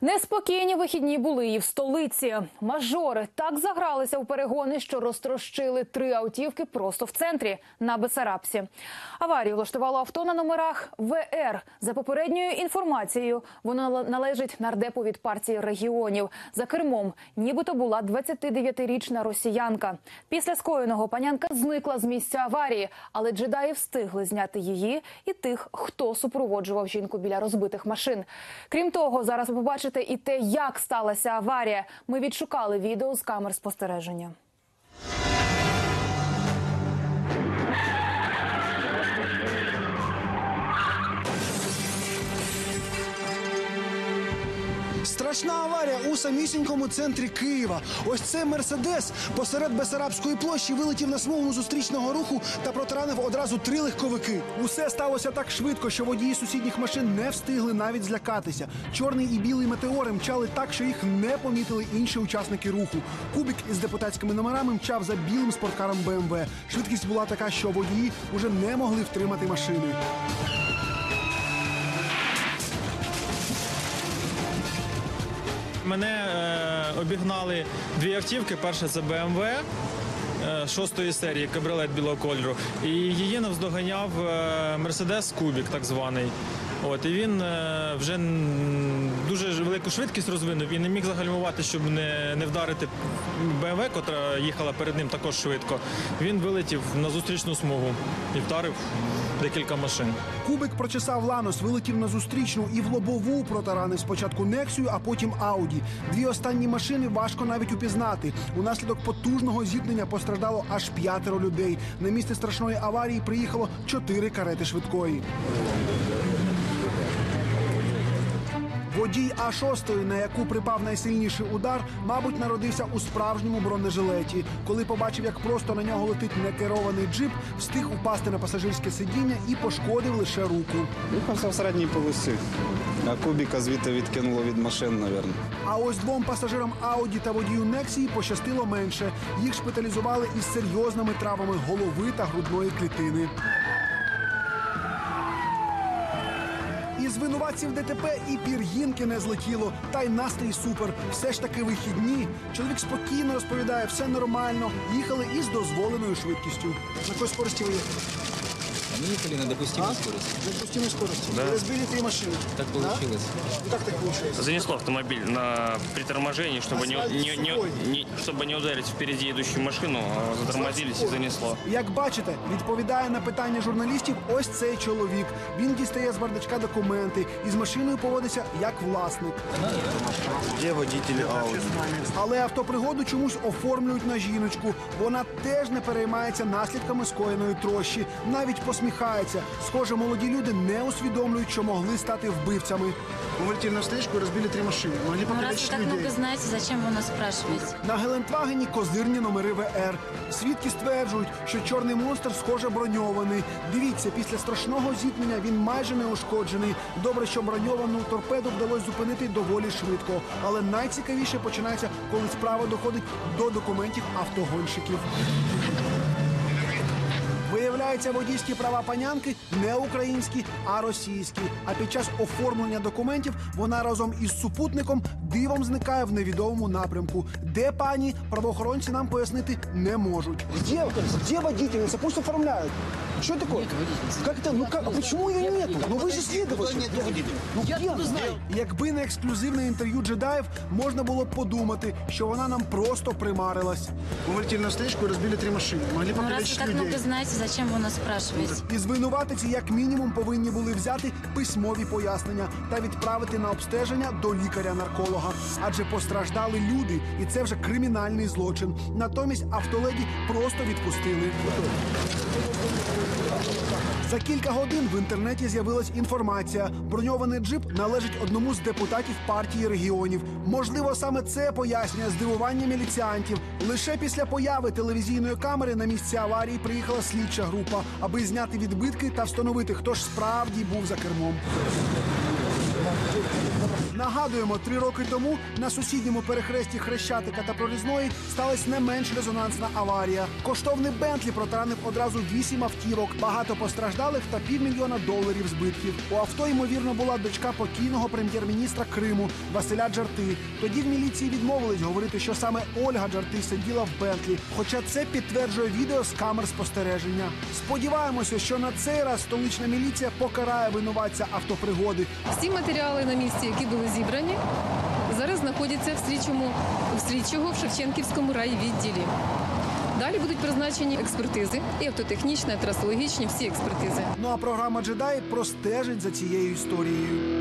Неспокійні вихідні були і в столиці. Мажори так загралися у перегони, що розтрощили три автівки просто в центрі на Бесарабсі. Аварію влаштувало авто на номерах ВР. За попередньою інформацією, воно належить нардепу від партії регіонів. За кермом нібито була 29-річна росіянка. Після скоєного панянка зникла з місця аварії, але джедаї встигли зняти її і тих, хто супроводжував жінку біля розбитих машин. Крім того, зараз ви побачите і те, як сталася аварія. Ми відшукали відео з камер спостереження. Страшна аварія у самісінькому центрі Києва. Ось це мерседес посеред Бесарабської площі вилетів на смугу зустрічного руху та протаранив одразу три легковики. Усе сталося так швидко, що водії сусідніх машин не встигли навіть злякатися. Чорний і білий метеори мчали так, що їх не помітили інші учасники руху. Кубік із депутатськими номерами мчав за білим спорткаром БМВ. Швидкість була така, що водії уже не могли втримати машини. Мене е, обігнали дві автівки. Перша це е, шостої серії кабрилет білого кольору. І її навздоганяв е, Мерседес Кубік, так званий. От і він е, вже дуже велику швидкість розвинув і не міг загальмувати, щоб не, не вдарити BMW, котра їхала перед ним також швидко. Він вилетів на зустрічну смугу і вдарив декілька машин. Кубик прочесав Ланос, вилетів на зустрічну і в лобову протаранив спочатку Нексію, а потім Ауді. Дві останні машини важко навіть упізнати. Унаслідок потужного зіткнення постраждало аж п'ятеро людей. На місце страшної аварії приїхало чотири карети швидкої. Водій А6, на яку припав найсильніший удар, мабуть, народився у справжньому бронежилеті. Коли побачив, як просто на нього летить некерований джип, встиг упасти на пасажирське сидіння і пошкодив лише руку. Рухався в середній полосі. А кубіка звідти відкинуло від машин, мабуть. А ось двом пасажирам Ауді та водію Нексії пощастило менше. Їх шпиталізували із серйозними травмами голови та грудної клітини. Із винуватців ДТП і пір'їнки не злетіло, та й настрій супер. Все ж таки вихідні. Чоловік спокійно розповідає, все нормально. Їхали із дозволеною швидкістю. На якій скорості ви? Мы ехали на допустимой А? скорости. На допустимой скорості. Ви розбили три машини. Так получилось. Да? Як так вийшло? Занесло автомобиль на при торможении, чтобы не, не, не, не- чтобы не ударить впереди идущую машину, а затормозились и занесло. Як бачите, відповідає на питання журналістів ось цей чоловік. Він дістає з бардачка документи і з машиною поводиться як власник. Де водителі Ауді? Але автопригоду чомусь оформлюють на жіночку. Вона теж не переймається наслідками скоєної трощі, навіть посміхається. Схоже, молоді люди не усвідомлюють, що могли стати вбивцями. Вилетіли на встречку і розбили три машини. Могли Ну, раз вы так много знаете, зачем вы нас спрашиваете? На Гелендвагені козирні номери ВР. Свідки стверджують, що чорний монстр схоже броньований. Дивіться, після страшного зіткнення він майже не ушкоджений. Добре, що броньовану торпеду вдалося зупинити доволі швидко. Але найцікавіше починається, коли справа доходить до документів автогонщиків. Виявляється, водійські права панянки не українські, а російські. А під час оформлення документів вона разом із супутником дивом зникає в невідомому напрямку. Де пані правоохоронці нам пояснити не можуть. Де, де водітельниця? Пусть оформляють. Що таке? Как это? Ну как? А почему ее нету? Ну ви ж слідувачі. Ну я не знаю. Якби не ексклюзивне інтерв'ю джедаїв, можна було б подумати, що вона нам просто примарилась. Ми вилетіли на встречку і розбили три машини. Могли Ну, раз вы так много знаете, зачем вы нас спрашиваете? і звинуватиці як мінімум повинні були взяти письмові пояснення та відправити на обстеження до лікаря-нарколога. Адже постраждали люди, і це вже кримінальний злочин. Натомість автоледі просто відпустили. За кілька годин в інтернеті з'явилась інформація. Броньований джип належить одному з депутатів партії регіонів. Можливо, саме це пояснює здивування міліціантів. Лише після появи телевізійної камери на місці аварії приїхала слідча група, аби зняти відбитки та встановити, хто ж справді був за кермом. На Нагадуємо, три роки тому на сусідньому перехресті Хрещатика та Прорізної сталася не менш резонансна аварія. Коштовний Бентлі протаранив одразу вісім автівок, багато постраждалих та півмільйона доларів збитків. У авто ймовірно була дочка покійного прем'єр-міністра Криму Василя Джарти. Тоді в міліції відмовились говорити, що саме Ольга Джарти сиділа в Бентлі. Хоча це підтверджує відео з камер спостереження. Сподіваємося, що на цей раз столична міліція покарає винуватця автопригоди. Всі матеріали на місці, які були зібрані, зараз знаходяться в слідчому в слідчого в Шевченківському райвідділі. Далі будуть призначені експертизи, і автотехнічні, і трасологічні, всі експертизи. Ну а програма Джедай простежить за цією історією.